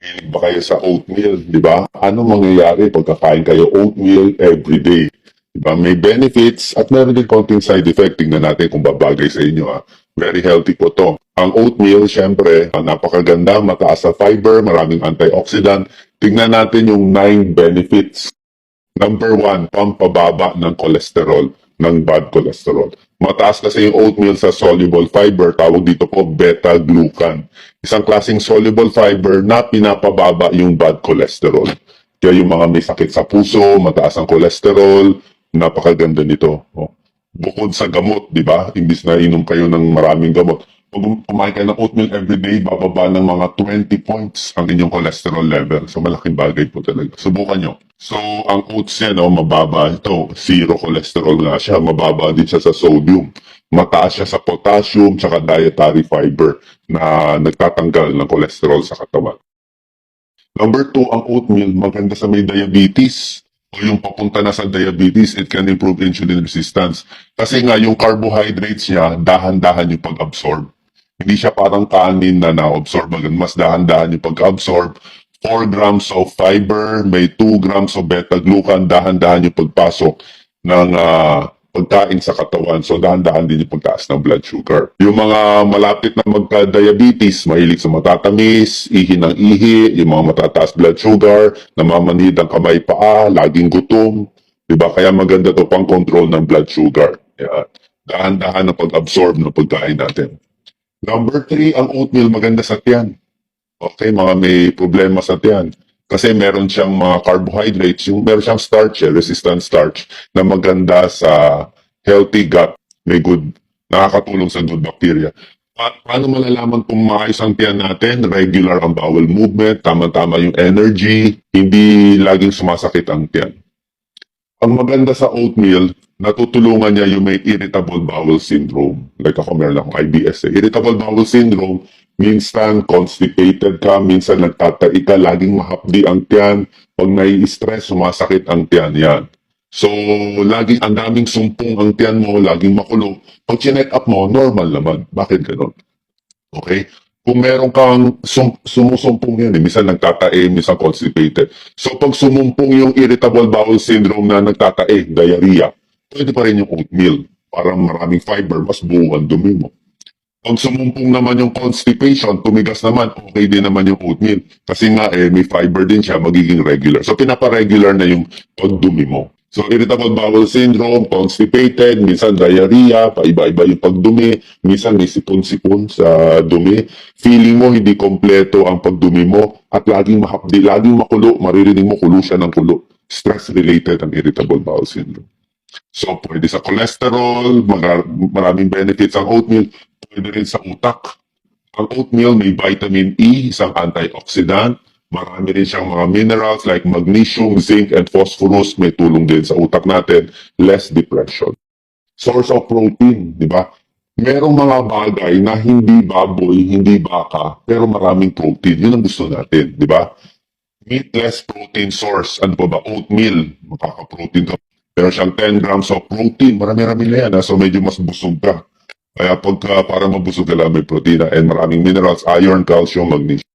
Hilig ba kayo sa oatmeal, di ba? Ano mangyayari pag kakain kayo oatmeal every day? Di? May benefits at meron din konting side effect. Tingnan natin kung babagay sa inyo. Ha? Very healthy po to. Ang oatmeal, syempre, ah, napakaganda, mataas sa fiber, maraming antioxidant. Tingnan natin yung nine benefits. Number one, pampababa ng cholesterol, ng bad cholesterol. Mataas kasi yung oatmeal sa soluble fiber, tawag dito po beta-glucan. Isang klaseng soluble fiber na pinapababa yung bad cholesterol. Kaya yung mga may sakit sa puso, mataas ang cholesterol, napakaganda nito. Oh. Bukod sa gamot, di ba? Imbis na inom kayo ng maraming gamot. Kumain kayo ng oatmeal everyday, bababa ng mga 20 points ang inyong cholesterol level. So malaking bagay po talaga. Subukan nyo. So ang oats niya, no, mababa ito. Zero cholesterol nga siya. Mababa din siya sa sodium. Mataas siya sa potassium tsaka dietary fiber na nagtatanggal ng cholesterol sa katawan. Number two, ang oatmeal maganda sa may diabetes o yung papunta na sa diabetes, it can improve insulin resistance. Kasi nga, yung carbohydrates niya, dahan-dahan yung pag-absorb. Hindi siya parang kanin na na-absorb agad. Mas dahan-dahan yung pag-absorb. 4 grams of fiber, may 2 grams of beta-glucan, dahan-dahan yung pagpasok ng ah, pagkain sa katawan. So, dahan-dahan din yung pagtaas ng blood sugar. Yung mga malapit na magka-diabetes, mahilig sa matatamis, ihi ng ihi, yung mga matataas blood sugar, namamanhid ang kamay paa, laging gutom. Diba? Kaya maganda to pang control ng blood sugar. Yan. Dahan-dahan ang pag-absorb ng pagkain natin. Number three, ang oatmeal maganda sa tiyan. Okay, mga may problema sa tiyan. Kasi meron siyang mga carbohydrates, yung meron siyang starch, eh, resistant starch, na maganda sa healthy gut, may good, nakakatulong sa good bacteria. Pa- paano malalaman kung maayos ang tiyan natin? Regular ang bowel movement, tama-tama yung energy, hindi laging sumasakit ang tiyan. Ang maganda sa oatmeal, natutulungan niya yung may irritable bowel syndrome. Like ako, meron akong IBS. Eh. Irritable bowel syndrome, minsan constipated ka, minsan nagtatai ka, laging mahapdi ang tiyan. Pag nai-stress, sumasakit ang tiyan. Yan. So, laging ang daming sumpong ang tiyan mo, laging makulo. Pag chinek up mo, normal naman. Bakit ganun? Okay? Kung meron kang sum- sumusumpong yan, eh, minsan nagtatae, minsan constipated. So, pag sumumpong yung irritable bowel syndrome na nagtatae, diarrhea, pwede pa rin yung oatmeal. Parang maraming fiber, mas buo ang dumi mo. Pag sumumpong naman yung constipation, tumigas naman, okay din naman yung oatmeal. Kasi nga, eh, may fiber din siya, magiging regular. So, pinapa-regular na yung pagdumi mo. So, irritable bowel syndrome, constipated, minsan diarrhea, paiba-iba yung pagdumi, minsan may sipon-sipon sa dumi. Feeling mo hindi kompleto ang pagdumi mo at laging mahapdi, laging makulo, maririnig mo kulo siya ng kulo. Stress-related ang irritable bowel syndrome. So, pwede sa cholesterol, mara- maraming benefits ang oatmeal, pwede rin sa utak. Ang oatmeal may vitamin E, isang antioxidant. Marami rin siyang mga minerals like magnesium, zinc, and phosphorus. May tulong din sa utak natin. Less depression. Source of protein, di ba? Merong mga bagay na hindi baboy, hindi baka, pero maraming protein. Yun ang gusto natin, di ba? Meatless protein source. Ano pa ba? Oatmeal. Makaka-protein ka. Meron siyang 10 grams of protein. Marami-rami na yan. ha? So medyo mas busog ka. Kaya pagka para mabusog ka lang may protein and maraming minerals, iron, calcium, magnesium.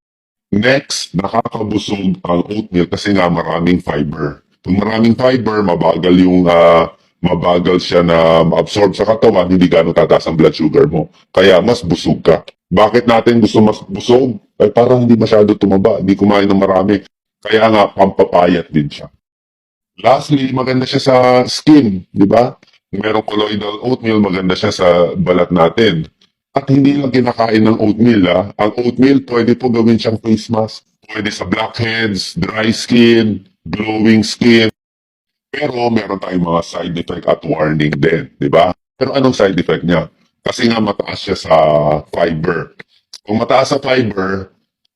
Next, nakakabusog ang oatmeal kasi nga maraming fiber. Pag maraming fiber, mabagal yung ah, mabagal siya na ma-absorb sa katawan, hindi gano'ng tataas ang blood sugar mo. Kaya mas busog ka. Bakit natin gusto mas busog? Ay parang hindi masyado tumaba, hindi kumain ng marami. Kaya nga, pampapayat din siya. Lastly, maganda siya sa skin, di ba? Merong colloidal oatmeal, maganda siya sa balat natin. At hindi lang kinakain ng oatmeal, ah. Ang oatmeal, pwede po gawin siyang face mask. Pwede sa blackheads, dry skin, glowing skin. Pero meron tayong mga side effect at warning din, di ba? Pero anong side effect niya? Kasi nga mataas siya sa fiber. Kung mataas sa fiber,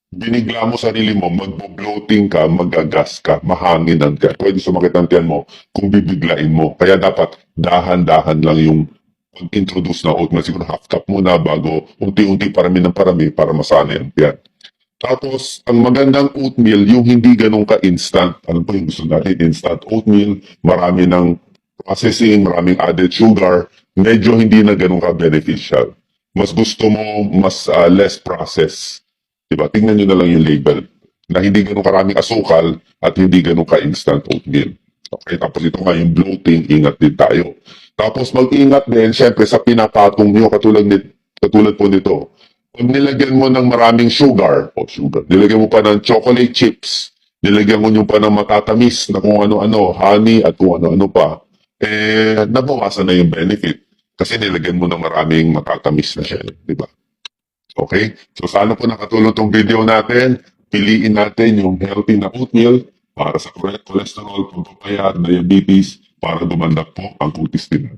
binigla mo sarili mo, magbo-bloating ka, magagas ka, mahanginan ka. Pwede sumakit ang tiyan mo kung bibiglain mo. Kaya dapat dahan-dahan lang yung pag-introduce na oatmeal. Siguro half cup muna bago unti-unti parami ng parami para masanay ang tiyan. Tapos, ang magandang oatmeal, yung hindi ganun ka-instant. Ano pa yung gusto natin? Instant oatmeal, marami ng processing, maraming added sugar, medyo hindi na ganun ka-beneficial. Mas gusto mo, mas ah, less process. Diba? Tingnan nyo na lang yung label. na hindi ganun karaming asukal at hindi ganun ka-instant oatmeal. Okay, tapos ito nga yung bloating, ingat din tayo. Tapos mag-ingat din, syempre, sa pinapatong nyo, katulad, ni, katulad po nito. Pag nilagyan mo ng maraming sugar, o sugar, nilagyan mo pa ng chocolate chips, nilagyan mo nyo pa ng matatamis na kung ano-ano, honey at kung ano-ano pa, eh, nabawasan na yung benefit. Kasi nilagyan mo ng maraming matatamis na siya, di ba? Okay? So sana po nakatulong tong video natin. Piliin natin yung healthy na oatmeal para sa cholesterol, pagpapayat, diabetes, para gumandak po ang kutis din.